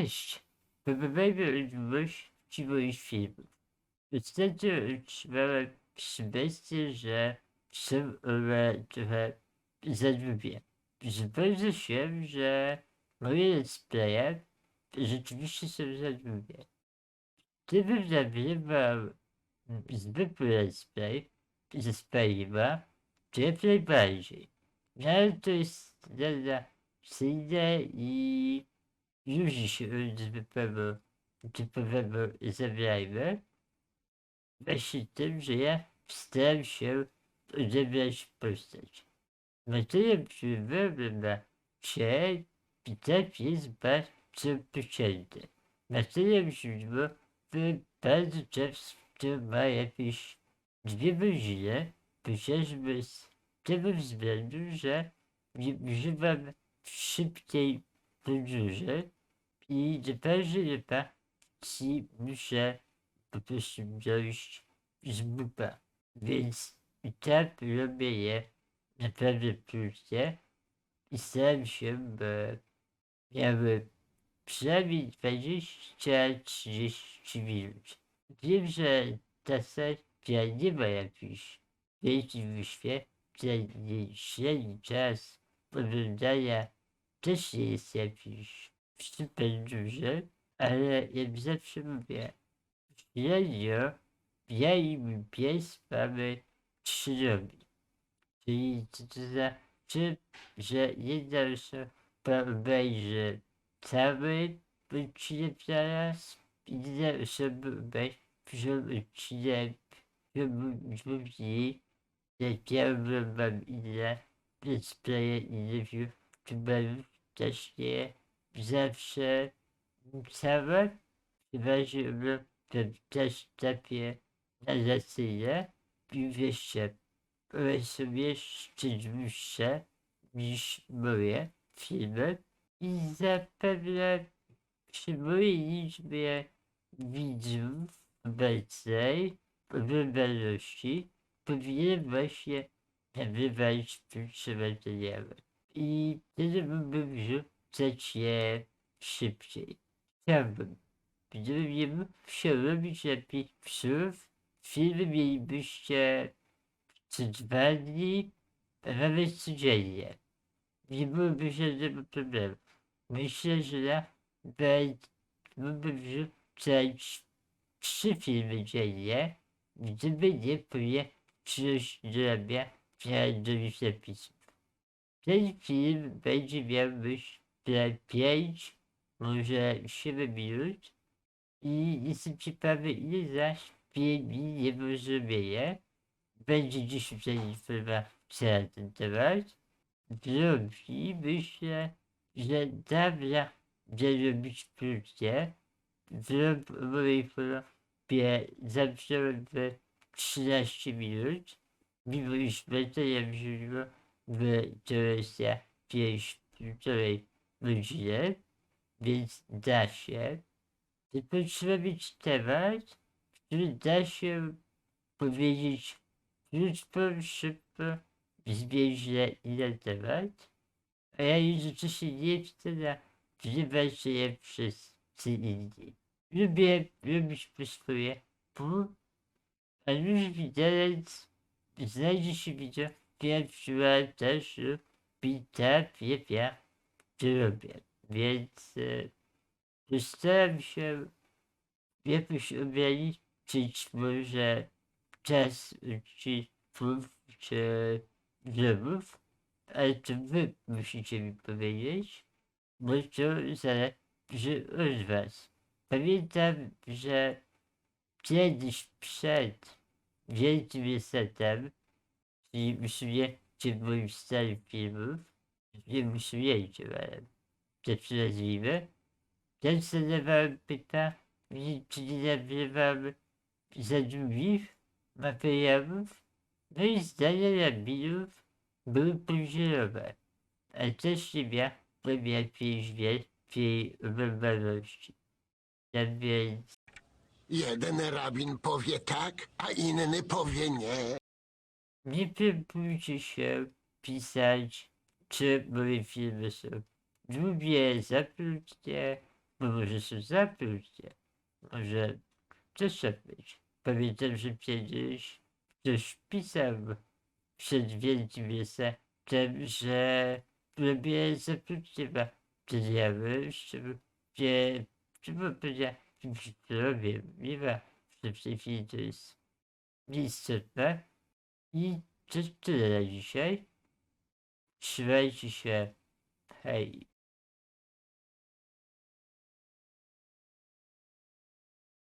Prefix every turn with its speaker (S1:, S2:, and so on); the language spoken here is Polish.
S1: Cześć. Próbowałem możliwości moich filmów. Ostatnio otrzymałem przemysły, że są one trochę za długie. Się, że moje let's playe rzeczywiście są za. Gdybym nagrywał zwykły let's play ze Spyma, to jak najbardziej. No ale to jest narracyjne i już zwykłego typowego zabrajmy. Właśnie tym, że ja staram się odebrać postać. Materiał przyjmowany na się i tak jest bardzo pocięty. Materiał źródłowy bardzo często ma jakieś dwie godziny, chociażby z tego względu, że nie używam szybkiej podróży i dopiero reparacji muszę po prostu dojść z bupa. Więc i tak robię je naprawdę krótkie i staram się, by miały przynajmniej 20-30 minut. Wiem, że ta seria nie ma jakichś wielkich wyświetleń, średni czas oglądania też nie jest jakiś super duży, ale jak zawsze mówię, średnio ja i mój pies mamy trzy rogi. Czyli co to znaczy, że jedna osoba obejrzy cały odcinek zaraz, inna osoba obejrzy odcinek drugi, jak ja oglądam inne let's playe i review tuberów też nie zawsze chyba że oglądam też takie narracyjne i są jeszcze dłuższe niż moje filmy. I zapewne przy mojej liczbie widzów obecnej oglądalności powinien właśnie nagrywać krótsze materiały. I wtedy mógłbym wrzucać je szybciej. Chciałbym, gdybym nie mógł się robić lepiej psów, filmy mielibyście co dwa dni, nawet codziennie. Nie byłoby żadnego problemu. Myślę, że nawet mógłbym wrzucać trzy filmy dziennie, gdyby nie konieczność dorabia do zapisów. Ten film będzie miał myślę 5, może 7 minut i jestem ciekawy ile zaś filmi nieporozumienie będzie dzisiaj informacja na ten temat. Drugi myślę, że dobra zrobić krótkie. W mojej formie zacząłem w 13 minut, mimo iż materiał źródło w teoria 5 półtorej godziny, więc da się. Tylko trzeba mieć temat, który da się powiedzieć krótko, szybko, zbieżnie i na temat. A ja jednocześnie nie chcę nagrywać je przez co inni. Lubię robić po swojemu, a już widelec znajdzie się wideo pierwsza też bita wiepia, co robię. Więc e, postaram się jakoś ograniczyć może czas odcinków czy vlogów, ale to wy musicie mi powiedzieć, bo to zależy od was. Pamiętam, że kiedyś przed wielkim resetem, czyli usunięciem moich starych filmów, usunięciem, ale tak to nazwijmy, też zadawałem pytanie, czy nie nagrywam za długich materiałów, no i zdania nabijów były półzielowe, a też nie miałem jakiejś wielkiej oglądalności. Tak więc
S2: Jeden rabin powie tak, a inny powie nie.
S1: nie próbujcie się pisać, czy moje filmy są długie, za krótkie, Bo może się zaplucie. Może coś być. Pamiętam, że kiedyś ktoś pisał przed Wielkim Wiesem, że zaplucie Wtedy ja myślę, że trzeba powiedzieć, że robię miła, że w tej chwili to jest nieistotne. I to tyle na dzisiaj. 学一学太